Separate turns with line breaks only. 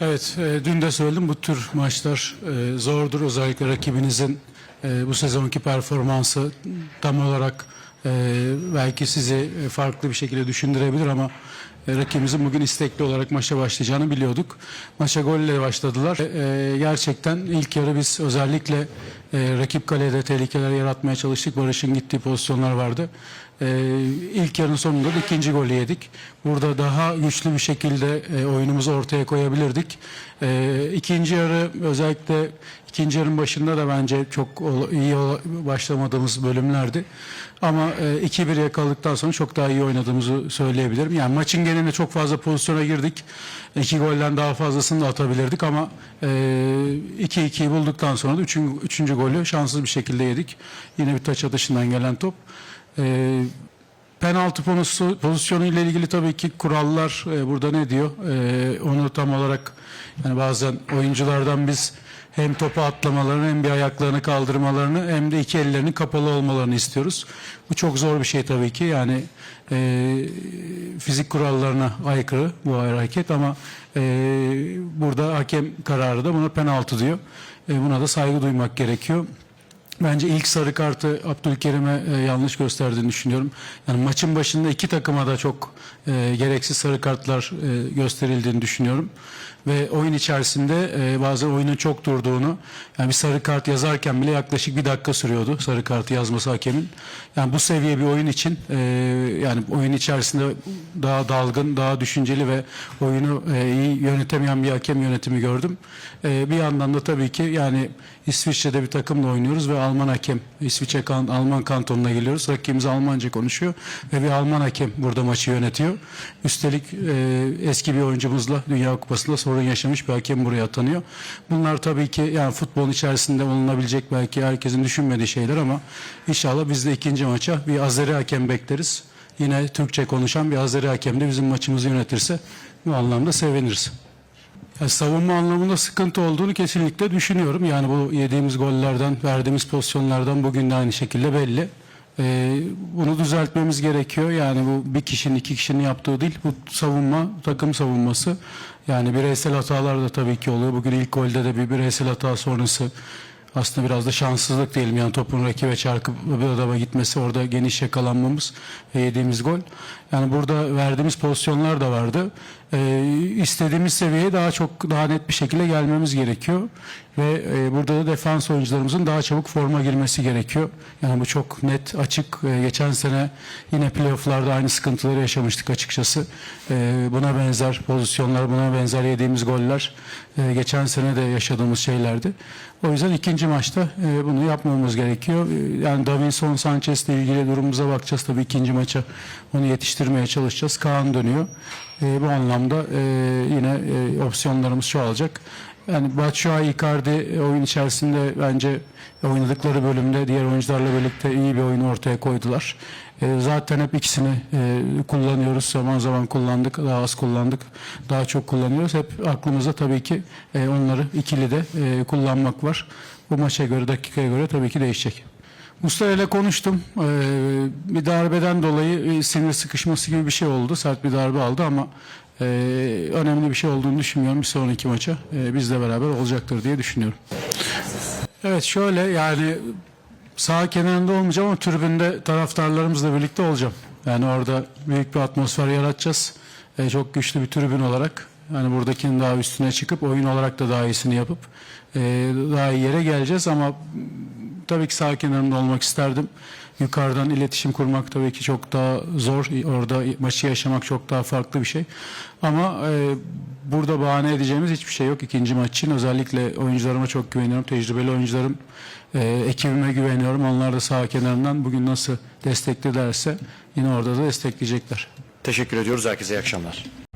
Evet, e, dün de söyledim bu tür maçlar e, zordur. Özellikle rakibinizin e, bu sezonki performansı tam olarak e, belki sizi e, farklı bir şekilde düşündürebilir ama e, rakibimizin bugün istekli olarak maça başlayacağını biliyorduk. Maça golle başladılar. E, e, gerçekten ilk yarı biz özellikle e, rakip kalede tehlikeler yaratmaya çalıştık. Barış'ın gittiği pozisyonlar vardı. E, ilk yarının sonunda da ikinci golü yedik. Burada daha güçlü bir şekilde e, oyunumuzu ortaya koyabilirdik. E, ikinci yarı özellikle ikinci yarının başında da bence çok iyi başlamadığımız bölümlerdi. Ama e, 2-1 yakaladıktan sonra çok daha iyi oynadığımızı söyleyebilirim. Yani maçın genelinde çok fazla pozisyona girdik. İki golden daha fazlasını da atabilirdik ama e, 2-2'yi bulduktan sonra da üçüncü, üçüncü golü şanssız bir şekilde yedik. Yine bir taç atışından gelen top. E, Penaltı pozisyonu ile ilgili tabii ki kurallar e, burada ne diyor? E, onu tam olarak yani bazen oyunculardan biz hem topu atlamalarını hem bir ayaklarını kaldırmalarını hem de iki ellerinin kapalı olmalarını istiyoruz. Bu çok zor bir şey tabii ki. Yani e, fizik kurallarına aykırı bu hareket ama e, burada hakem kararı da buna penaltı diyor. E, buna da saygı duymak gerekiyor. Bence ilk sarı kartı Abdülkerim'e e, yanlış gösterdiğini düşünüyorum. Yani maçın başında iki takıma da çok e, gereksiz sarı kartlar e, gösterildiğini düşünüyorum. Ve oyun içerisinde e, bazen oyunun çok durduğunu, yani bir sarı kart yazarken bile yaklaşık bir dakika sürüyordu sarı kartı yazması hakemin. Yani bu seviye bir oyun için e, yani oyun içerisinde daha dalgın, daha düşünceli ve oyunu e, iyi yönetemeyen bir hakem yönetimi gördüm. E, bir yandan da tabii ki yani İsviçre'de bir takımla oynuyoruz ve Alman hakem İsviçre kan, Alman kantonuna geliyoruz. Rakibimiz Almanca konuşuyor ve bir Alman hakem burada maçı yönetiyor. Üstelik e, eski bir oyuncumuzla Dünya Kupası'nda sorun yaşamış bir hakem buraya atanıyor. Bunlar tabii ki yani futbolun içerisinde olunabilecek belki herkesin düşünmediği şeyler ama inşallah biz de ikinci maça bir Azeri hakem bekleriz. Yine Türkçe konuşan bir Azeri hakem de bizim maçımızı yönetirse bu anlamda seviniriz. Yani savunma anlamında sıkıntı olduğunu kesinlikle düşünüyorum. Yani bu yediğimiz gollerden, verdiğimiz pozisyonlardan bugün de aynı şekilde belli. Ee, bunu düzeltmemiz gerekiyor. Yani bu bir kişinin, iki kişinin yaptığı değil. Bu savunma, takım savunması. Yani bireysel hatalar da tabii ki oluyor. Bugün ilk golde de bir bireysel hata sonrası aslında biraz da şanssızlık diyelim. Yani topun rakibe çarpıp bir adama gitmesi, orada geniş yakalanmamız ve yediğimiz gol. Yani burada verdiğimiz pozisyonlar da vardı. Ee, istediğimiz seviyeye daha çok daha net bir şekilde gelmemiz gerekiyor. Ve e, burada da defans oyuncularımızın daha çabuk forma girmesi gerekiyor. Yani bu çok net, açık. Ee, geçen sene yine playofflarda aynı sıkıntıları yaşamıştık açıkçası. Ee, buna benzer pozisyonlar, buna benzer yediğimiz goller e, geçen sene de yaşadığımız şeylerdi. O yüzden ikinci maçta e, bunu yapmamız gerekiyor. E, yani Davinson Sanchez ile ilgili durumumuza bakacağız tabii ikinci maça. Onu yetiştirmeye çalışacağız. Kaan dönüyor. E, bu anlamda e, yine e, opsiyonlarımız çoğalacak. Yani Batshuayi Icardi e, oyun içerisinde bence oynadıkları bölümde diğer oyuncularla birlikte iyi bir oyun ortaya koydular. E, zaten hep ikisini e, kullanıyoruz. Zaman zaman kullandık, daha az kullandık, daha çok kullanıyoruz. Hep aklımızda tabii ki e, onları ikili de e, kullanmak var. Bu maça göre, dakikaya göre tabii ki değişecek. Mustafa ile konuştum. Ee, bir darbeden dolayı sinir sıkışması gibi bir şey oldu. Sert bir darbe aldı ama e, önemli bir şey olduğunu düşünmüyorum. Bir sonraki maça e, bizle beraber olacaktır diye düşünüyorum. Evet şöyle yani sağ kenarında olmayacağım ama tribünde taraftarlarımızla birlikte olacağım. Yani orada büyük bir atmosfer yaratacağız. E, çok güçlü bir tribün olarak. Yani buradakinin daha üstüne çıkıp oyun olarak da daha iyisini yapıp e, daha iyi yere geleceğiz ama tabii ki sağ kenarında olmak isterdim. Yukarıdan iletişim kurmak tabii ki çok daha zor. Orada maçı yaşamak çok daha farklı bir şey. Ama e, burada bahane edeceğimiz hiçbir şey yok ikinci maç için. Özellikle oyuncularıma çok güveniyorum. Tecrübeli oyuncularım, e, ekibime güveniyorum. Onlar da sağ kenarından bugün nasıl destekledilerse yine orada da destekleyecekler.
Teşekkür ediyoruz. Herkese iyi akşamlar.